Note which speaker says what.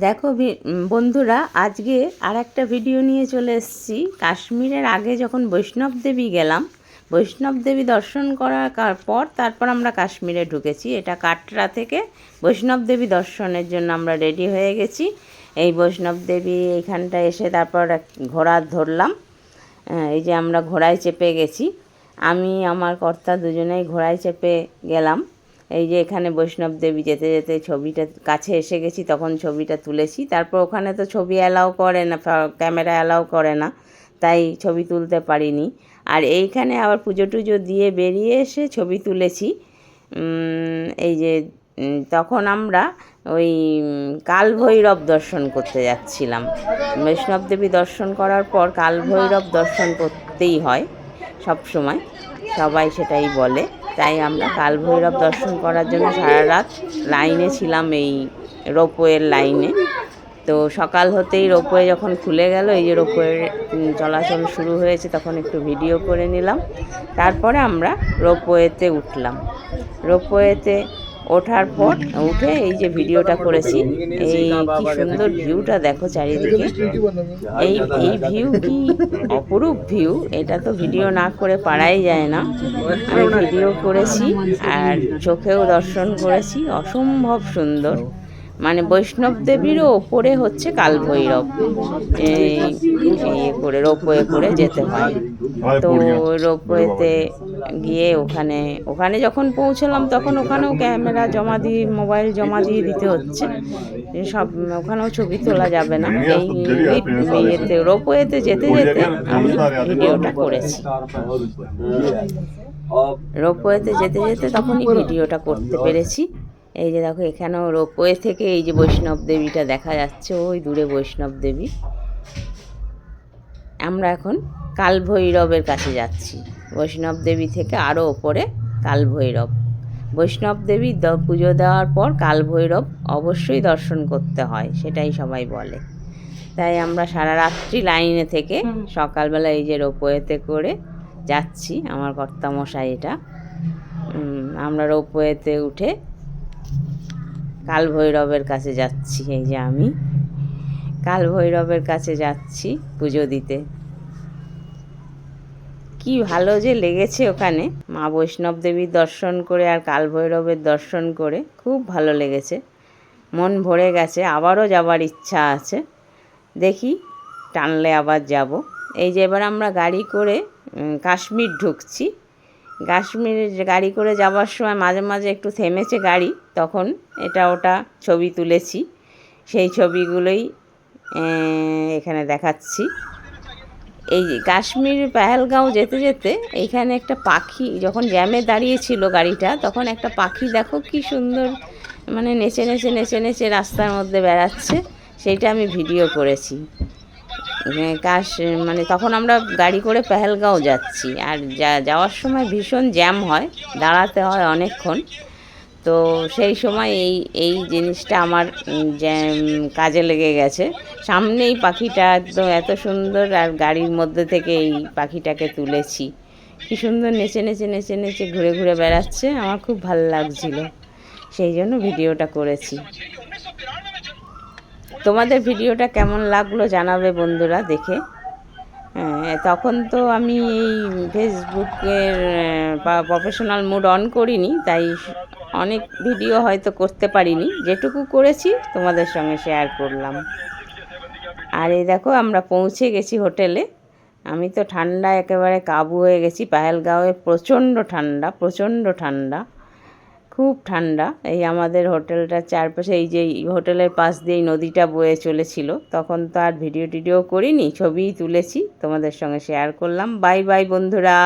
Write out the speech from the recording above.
Speaker 1: দেখো বন্ধুরা, আজকে আর একটা ভিডিও নিয়ে চলে এসেছি। কাশ্মীরের আগে যখন বৈষ্ণব দেবী গেলাম, বৈষ্ণব দেবী দর্শন করার কার- পর তারপর আমরা কাশ্মীরে ঢুকেছি। এটা কাটরা থেকে বৈষ্ণব দেবী দর্শনের জন্য আমরা রেডি হয়ে গেছি। এই বৈষ্ণব দেবী এইখানটা এসে তারপর ঘোড়া ধরলাম। এই যে আমরা ঘোড়ায় চেপে গেছি। আমি, আমার কর্তা দুজনেই ঘোড়ায় চেপে গেলাম। এই যে এখানে বৈষ্ণব দেবী যেতে যেতে ছবিটা কাছে এসে গেছি, তখন ছবিটা তুলেছি। তারপর ওখানে তো ছবি অ্যালাউ করে না ক্যামেরা অ্যালাউ করে না, তাই ছবি তুলতে পারিনি। আর এইখানে আবার পুজো টুজো দিয়ে বেরিয়ে এসে ছবি তুলেছি। এই যে তখন আমরা ওই কালভৈরব দর্শন করতে যাচ্ছিলাম। বৈষ্ণব দেবী দর্শন করার পর কালভৈরব দর্শন করতেই হয় সব সময়, সবাই সেটাই বলে। তাই আমরা কালভৈরব দর্শন করার জন্য সারা রাত লাইনে ছিলাম এই রোপওয়ের লাইনে। তো সকাল হতেই রোপওয়ে যখন খুলে গেল, এই যে রোপওয়ের চলাচল শুরু হয়েছে, তখন একটু ভিডিও করে নিলাম। তারপরে আমরা রোপওয়েতে উঠলাম। রোপওয়েতে ওঠার পর উঠে এই যে ভিডিওটা করেছি, এই কি সুন্দর ভিউটা দেখো চারিদিকে। এই এই ভিউ কি অপরূপ ভিউ এটা তো ভিডিও না করে পারাই যায় না। আমি ভিডিও করেছি আর চোখেও দর্শন করেছি, অসম্ভব সুন্দর। মানে বৈষ্ণব দেবীরও ওপরে হচ্ছে কালভৈরব। এই ইয়ে করে রোপওয়ে করে যেতে হয়। তো রোপওয়েতে গিয়ে ওখানে ওখানে যখন পৌঁছলাম তখন ওখানেও ক্যামেরা জমা দিয়ে মোবাইল জমা দিয়ে দিতে হচ্ছে। সব ওখানেও ছবি তোলা যাবে না। এই ইয়েতে রোপওয়েতে যেতে যেতে আমি ভিডিওটা করেছি। রোপওয়েতে যেতে যেতে তখনই ভিডিওটা করতে পেরেছি। এই যে দেখো এখানেও রোপওয়ে থেকে এই যে বৈষ্ণব দেবীটা দেখা যাচ্ছে ওই দূরে বৈষ্ণব দেবী। আমরা এখন কালভৈরবের কাছে যাচ্ছি। বৈষ্ণব দেবী থেকে আরও ওপরে কালভৈরব। বৈষ্ণব দেবী দ- পুজো দেওয়ার পর কালভৈরব অবশ্যই দর্শন করতে হয় সেটাই সবাই বলে। তাই আমরা সারা রাত্রি লাইনে থেকে সকালবেলা এই যে রোপওয়েতে করে যাচ্ছি আমার কর্তামশাই এটা। আমরা রোপওয়েতে উঠে কাল ভৈরবের কাছে যাচ্ছি এই যে আমি। কাল ভৈরবের কাছে যাচ্ছি পুজো দিতে। কি ভালো যে লেগেছে ওখানে। মা বৈষ্ণব দেবীর দর্শন করে আর কাল ভৈরবের দর্শন করে খুব ভালো লেগেছে। মন ভরে গেছে, আবারও যাবার ইচ্ছা আছে। দেখি টানলে আবার যাব। এই যে এবার আমরা গাড়ি করে কাশ্মীর ঢুকছি। কাশ্মীর গাড়ি করে যাওয়ার সময় মাঝে মাঝে একটু থেমেছে গাড়ি, তখন এটা ওটা ছবি তুলেছি। সেই ছবিগুলোই এখানে দেখাচ্ছি। এই কাশ্মীর পেহেলগাঁও যেতে যেতে এইখানে একটা পাখি যখন জ্যামে দাঁড়িয়েছিল গাড়িটা, তখন একটা পাখি দেখো কি সুন্দর মানে নেচে নেচে নেচে নেচে রাস্তার মধ্যে বেড়াচ্ছে। সেইটা আমি ভিডিও করেছি। কাশ মানে তখন আমরা গাড়ি করে পেহেলগাঁও যাচ্ছি। আর যা- যাওয়ার সময় ভীষণ জ্যাম হয়, দাঁড়াতে হয় অনেকক্ষণ। তো সেই সময় এই এই জিনিসটা আমার কাজে লেগে গেছে। সামনেই পাখিটা একদম এত সুন্দর আর গাড়ির মধ্যে থেকে এই পাখিটাকে তুলেছি। কি সুন্দর নেচে নেচে নেচে নেচে ঘুরে ঘুরে বেড়াচ্ছে আমার খুব ভালো লাগছিল। সেই জন্য ভিডিওটা করেছি। তোমাদের ভিডিওটা কেমন লাগল জানাবে বন্ধুরা দেখে। হ্যাঁ, তখন তো আমি এই ফেসবুকের প্রফেশনাল মুড অন করিনি তাই অনেক ভিডিও হয়তো করতে পারিনি। যেটুকু করেছি তোমাদের সঙ্গে শেয়ার করলাম। আর এই দেখো, আমরা পৌঁছে গেছি হোটেলে। আমি তো ঠান্ডা একেবারে কাবু হয়ে গেছি। পাহেলগাঁওয়ে প্রচণ্ড ঠান্ডা প্রচণ্ড ঠান্ডা, খুব ঠান্ডা। এই আমাদের হোটেলটার চারপাশে, এই যে হোটেলের পাশ দিয়েই নদীটা বয়ে চলেছিল, তখন তো আর ভিডিও টিডিও করিনি, ছবিই তুলেছি, তোমাদের সঙ্গে শেয়ার করলাম। বাই বাই বন্ধুরা।